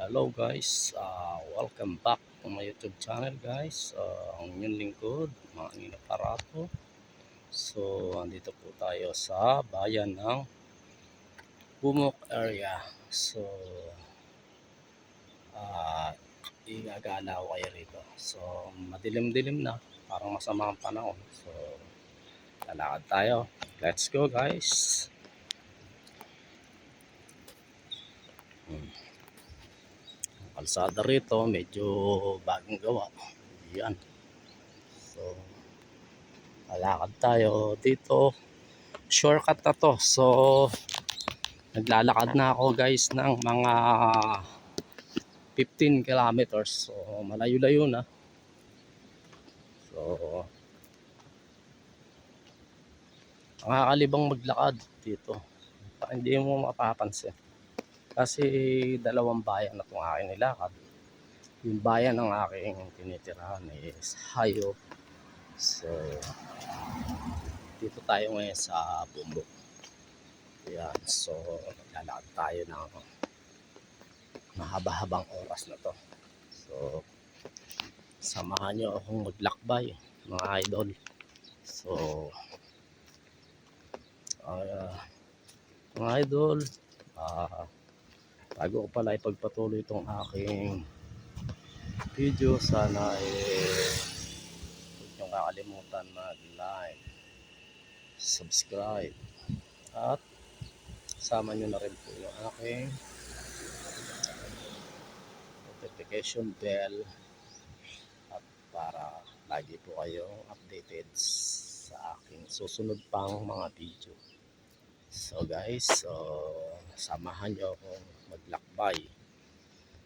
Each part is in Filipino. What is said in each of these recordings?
Hello guys, uh, welcome back to my YouTube channel guys. Uh, ang inyong lingkod, mga Nino Parato. So, andito po tayo sa bayan ng Bumok area. So, uh, igagala ko kayo rito. So, madilim-dilim na. Parang masama ang panahon. So, lalakad tayo. Let's go guys. Hmm kalsada rito medyo bagong gawa. Yan. So lalakad tayo dito. Shortcut na to. So naglalakad na ako guys ng mga 15 kilometers. So malayo-layo na. So nakakalibang maglakad dito. Hindi mo mapapansin kasi dalawang bayan na itong aking nilakad. Yung bayan ng aking tinitirahan is Hayo. So, dito tayo ngayon sa Bumbo. Yan. So, lalakad tayo ng mahaba-habang oras na to. So, samahan nyo akong maglakbay, mga idol. So, uh, mga idol, ah, uh, bago ko pala ipagpatuloy itong aking video. Sana eh huwag niyong kakalimutan mag like subscribe at sama nyo na rin po yung aking notification bell. At para lagi po kayong updated sa aking susunod pang mga video. So guys, so samahan nyo akong maglakbay.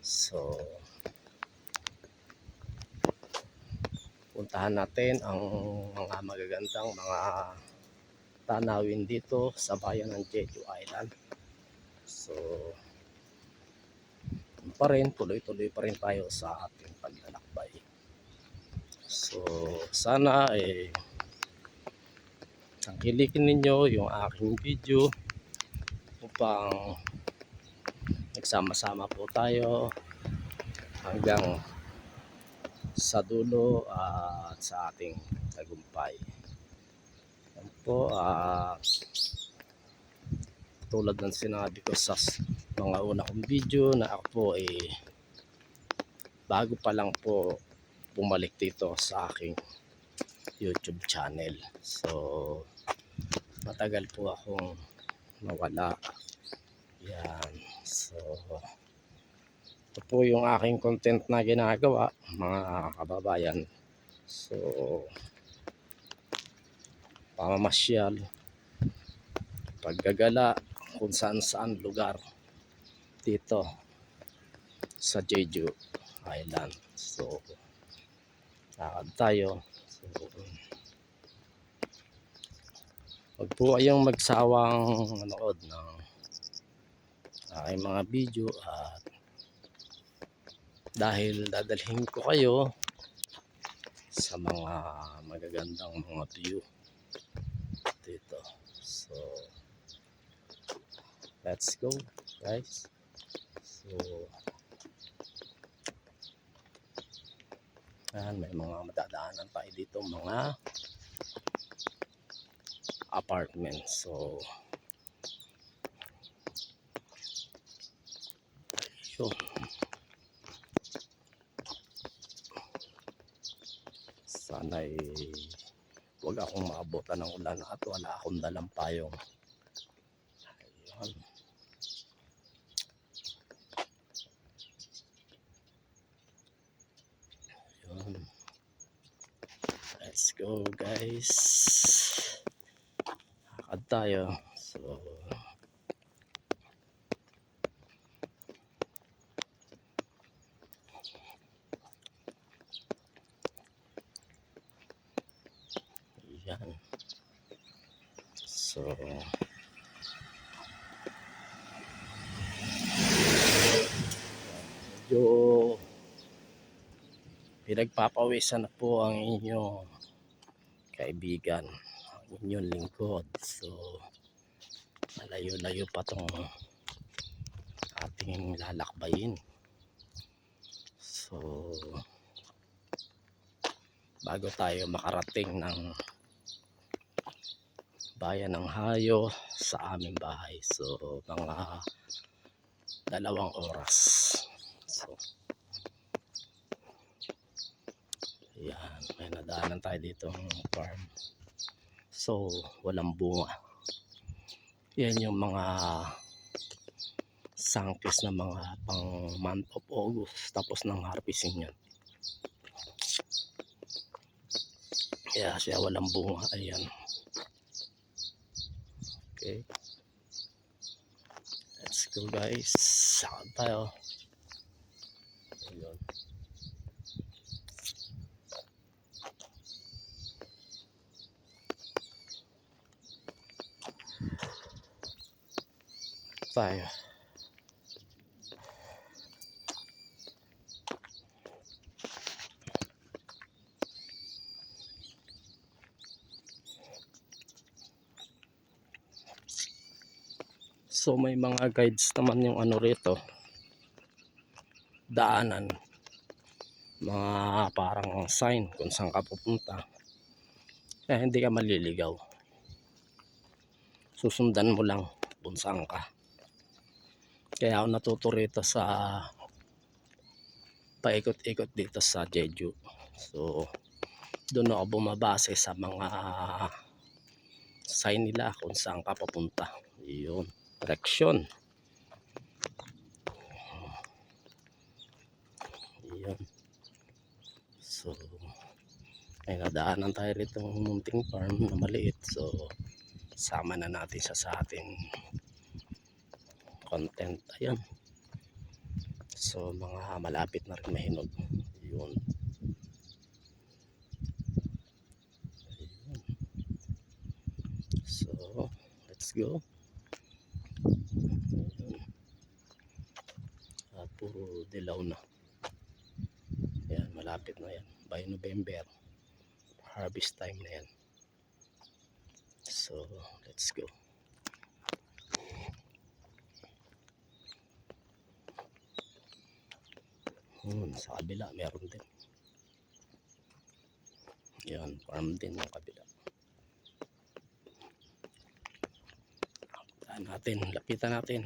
So puntahan natin ang mga magagandang mga tanawin dito sa bayan ng Jeju Island. So pa rin, tuloy-tuloy pa rin tayo sa ating paglalakbay. So sana eh tangkilikin ninyo yung aking video upang nagsama-sama po tayo hanggang sa dulo at sa ating tagumpay. Yan po, uh, tulad ng sinabi ko sa mga una kong video na ako po eh bago pa lang po bumalik dito sa aking YouTube channel. So, matagal po akong nawala yan. So ito po yung aking content na ginagawa mga kababayan. So pamamasyal paggagala kung saan saan lugar dito sa Jeju Island. So lakad tayo. So Huwag po kayong magsawang manood ng aking mga video at dahil dadalhin ko kayo sa mga magagandang mga view dito. So, let's go guys. So, ayan, may mga madadaanan tayo dito mga apartment. So sana'y huwag akong maabutan ng ulan at wala akong dalang payong. Ayun. Ayun. Let's go guys lakad tayo so yan so medyo pinagpapawisan na po ang inyong kaibigan inyong lingkod. So, malayo-layo pa tong ating lalakbayin. So, bago tayo makarating ng bayan ng Hayo sa aming bahay. So, mga dalawang oras. So, yan. May nadaanan tayo dito farm. So, walang bunga. Yan yung mga sangkis na mga pang month of August tapos ng harvesting yan. Kaya siya walang bunga. Ayan. Okay. Let's go guys. Saan tayo? Ayun. Tayo. So may mga guides naman yung ano rito. Daanan. Mga parang sign kung saan ka pupunta. Kaya hindi ka maliligaw. Susundan mo lang kung saan ka. Kaya ako natuto rito sa paikot-ikot dito sa Jeju. So doon ako bumabase sa mga sign nila kung saan ka papunta. Yun direksyon. Ayan. So, may nadaanan tayo rito ng munting farm na maliit. So, sama na natin siya sa ating content. Ayan. So, mga malapit na rin mahinog. Yun. So, let's go. Ah, puro dilaw na. Yan, malapit na yan. By November, harvest time na yan. So, let's go. Hmm, sa kabila, meron din. Yan, farm din yung kabila. Lapitan natin, lapitan natin.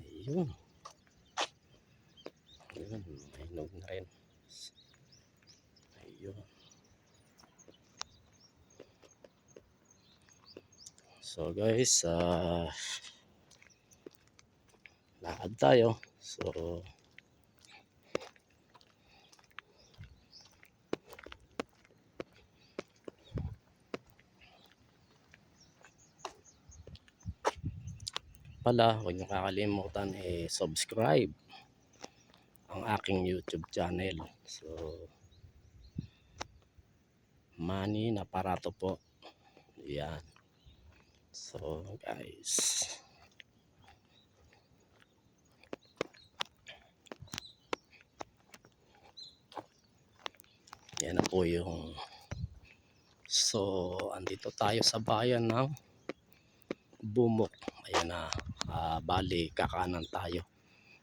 Ayun, hinog na rin. Ayun. So guys, ah lakad tayo. So pala, huwag niyo kakalimutan eh subscribe aking YouTube channel. So Manny Naparato po. Yan. So guys. Yan na po yung So, andito tayo sa bayan ng Bumok. Ayan na, ah, bali kakanan tayo.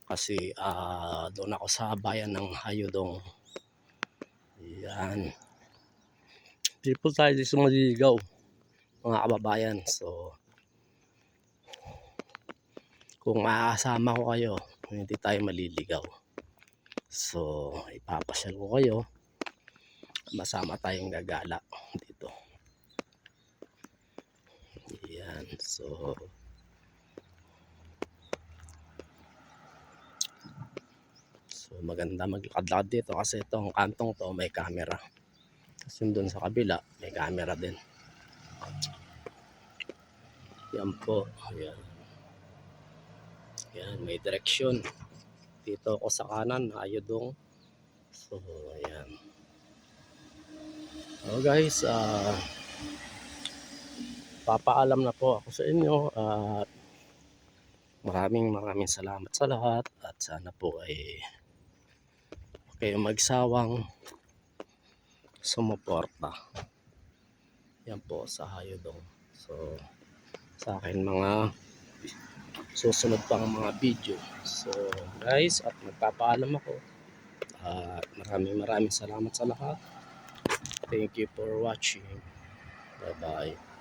Kasi ah, doon ako sa bayan ng Hayodong. Yan. Po tayo dito maliligaw, mga kababayan. So, kung makakasama ko kayo, hindi tayo maliligaw. So, ipapasyal ko kayo. Masama tayong gagala dito. Yan. So, So maganda maglakad-lakad dito kasi itong kantong to may camera. Tapos yung dun sa kabila may camera din. Yan po. Yan. Yan, may direksyon. Dito ako sa kanan, ayodong. So, ayan. So guys, ah papaalam na po ako sa inyo at maraming maraming salamat sa lahat at sana po ay kayo magsawang sumuporta. Yan po sa Hayodong. So, sa akin mga susunod pang mga video. So guys, at magpapaalam ako. At maraming maraming salamat sa lahat. Thank you for watching. Bye bye.